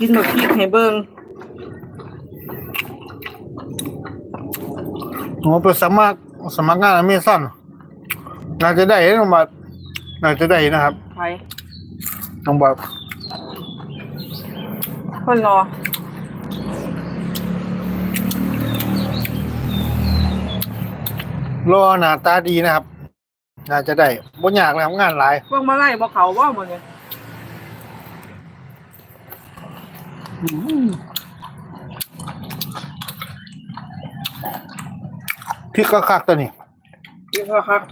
กินแบบพริกให้เบิ่งโอ้ไปสมัครสมัครงานอเมซอนน่าจะได้น้องบัตน่าจะได้นะครับไปน้องบัตคนรอรอหน้าตาดีนะครับ น่าจะได้บ่ยากนะครับงานหลายพวกมาไล่บ่เขาว่าหมดเนี่ย พริกก็คักตัวนี้พี่พ่อครับ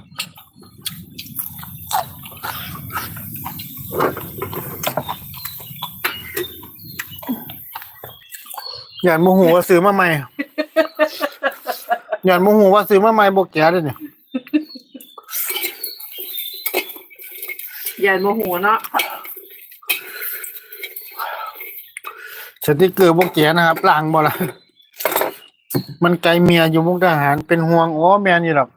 หยานโมโหว่าซื้อมาใหม่หยานโมโหว่าซื้อมาใหม่บ่แก่เด้นี่ใหญ่โมโหเนาะ สติกเกอร์บ่แก่นะครับล้างบ่ล่ะมันไกลเมียอยู่มุกดาหารเป็นห่วงอ๋อแม่นอยู่หรอก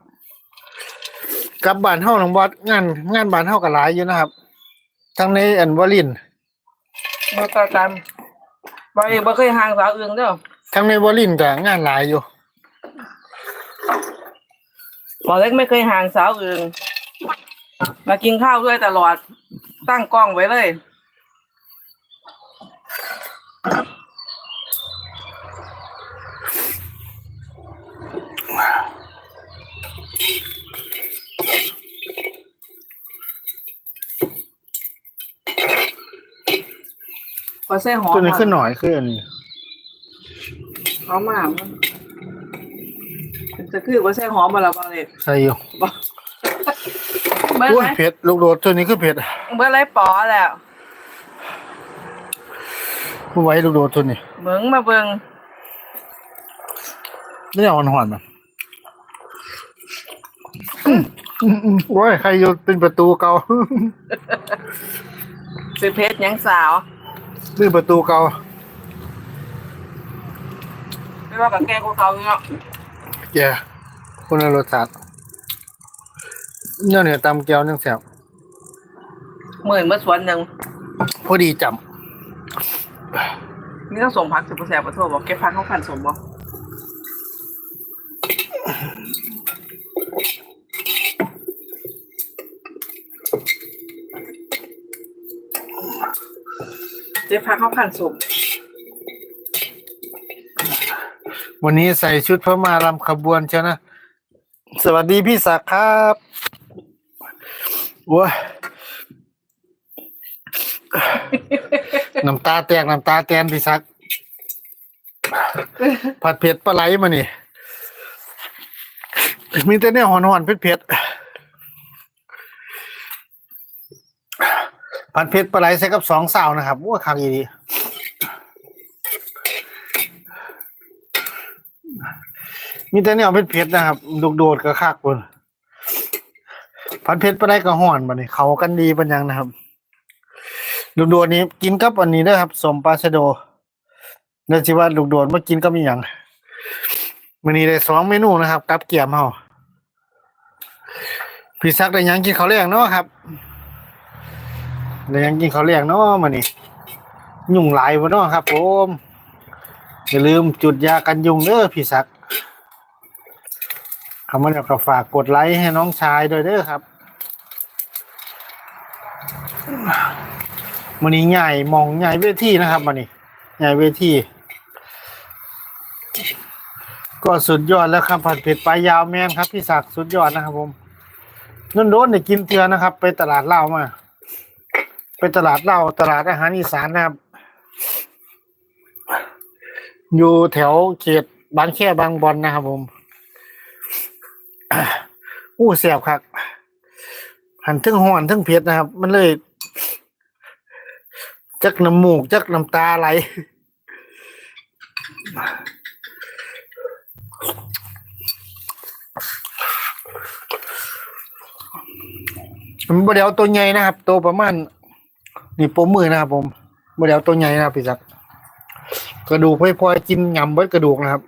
กลับบ้านเฮาหนองบอดงานงานบ้านเฮาก็หลายอยู่นะครับ ทั้งในอันวลินทร์มาตากันบ่เองบ่เคยห่างสาวอื่นเด้อทั้งในวลินทร์ก็งานหลายอยู่หมอเล็กไม่เคยห่างสาวอื่น มากินข้าวด้วยตลอดตั้งกล้องไว้เลย ขอใส่หอมตัวนี้ก่ขึ้นหน่อยขึ้นอันนี้หอมมากมันจะคือว่าใส่หอมมาแล้วบ่เลยใส่อยู่บ่เมื่อโอ้ไรยเผ็ดลูกโดดตัวนี้คือเผ็ดเมื่อไรปอแล้วผู้ไว้ลูกโดดตัวนี้เหมืองมาเบิงนี่เอาหอนๆมาอืมอืมอืมโอ้ยใครอยู่เป็นประตูเก่าสิเพชรหยังสาว เป็นประตูเก่าไม่ว่ากับแกกูเขาเนาะแย่คนละรสชาติเนี่ยเนี่ยตำเกี๊ยวยังแสบหมื่นเมื่อสวนหนึ่งพอดีจนี่ต้องส่งพักสิบเปอร์เซ็นต์มาโทษบอกเก็บพักเขาขันสมบ่ เก็บพักเขาขันสมำวันนี้ใส่ชุดพระมารำขบวนเชียวนะ สวัสดีพี่ศักดิ์ครับโว้ยน้ำตาแตกน้ำตาแตนพี่ศักดิ์ผัดเผ็ดปลาไหลมานี่มีแต่เนี่ยหอนๆเผ็ดๆ ผัดเผ็ดปลาไหลใส่กับสองสาวนะครับว่าคักอีดีมีแต่เนี่ยเผ็ดๆนะครับลูกโดดกับคักคนผัดเผ็ดปลาไหลกับห่อนมานี่เขากันดีป็นยังนะครับลูกโดดนี้กินกับอันนี้ด้วยครับ สมปลาชะโดเนื่องจากว่าลูกโดดเมากินก็มีอย่างวันนี้ได้สองเมนูนะครับ กับเกี๊ยมเฮาพี่ซักได้ยังกินเข้าวแรงเนาะครับ ได้หยังกินข้าวแรงเนาะมานี่ยุ่งหลายบ่เนาะครับผมอย่าลืมจุดยากันยุงเด้อพี่ซักคำว่าเดี๋ยวก็ฝากกดไลค์ให้น้องชายด้วยเด้อครับมันนี้ใหญ่มองใหญ่เวทีนะครับมันนี้ใหญ่เวทีก็สุดยอดแล้วครับผัดเผ็ดปลายาวแมนครับ พี่ศักดิ์สุดยอดนะครับผมนุ่นโดนเนี่ยกินเตือนะครับ ไปตลาดเหล้ามา ไปตลาดเหล้าตลาดอาหารอีสานนะครับ อยู่แถวเขตบางแค่บางบอนนะครับผม อู้เสียบครับ หันทึ่งห่อนทึ่งเผ็ดนะครับ มันเลย จักน้ำมูก จักน้ำตาไหลมันบไดเอาตัวใหญ่นะครับ ตัวประมาณ นี่ปมมือนะครับผมบไดเดลตัวใหญ่นะครับพี่จักกระดูกพลอยกินยำเบิดกระดูกนะครับ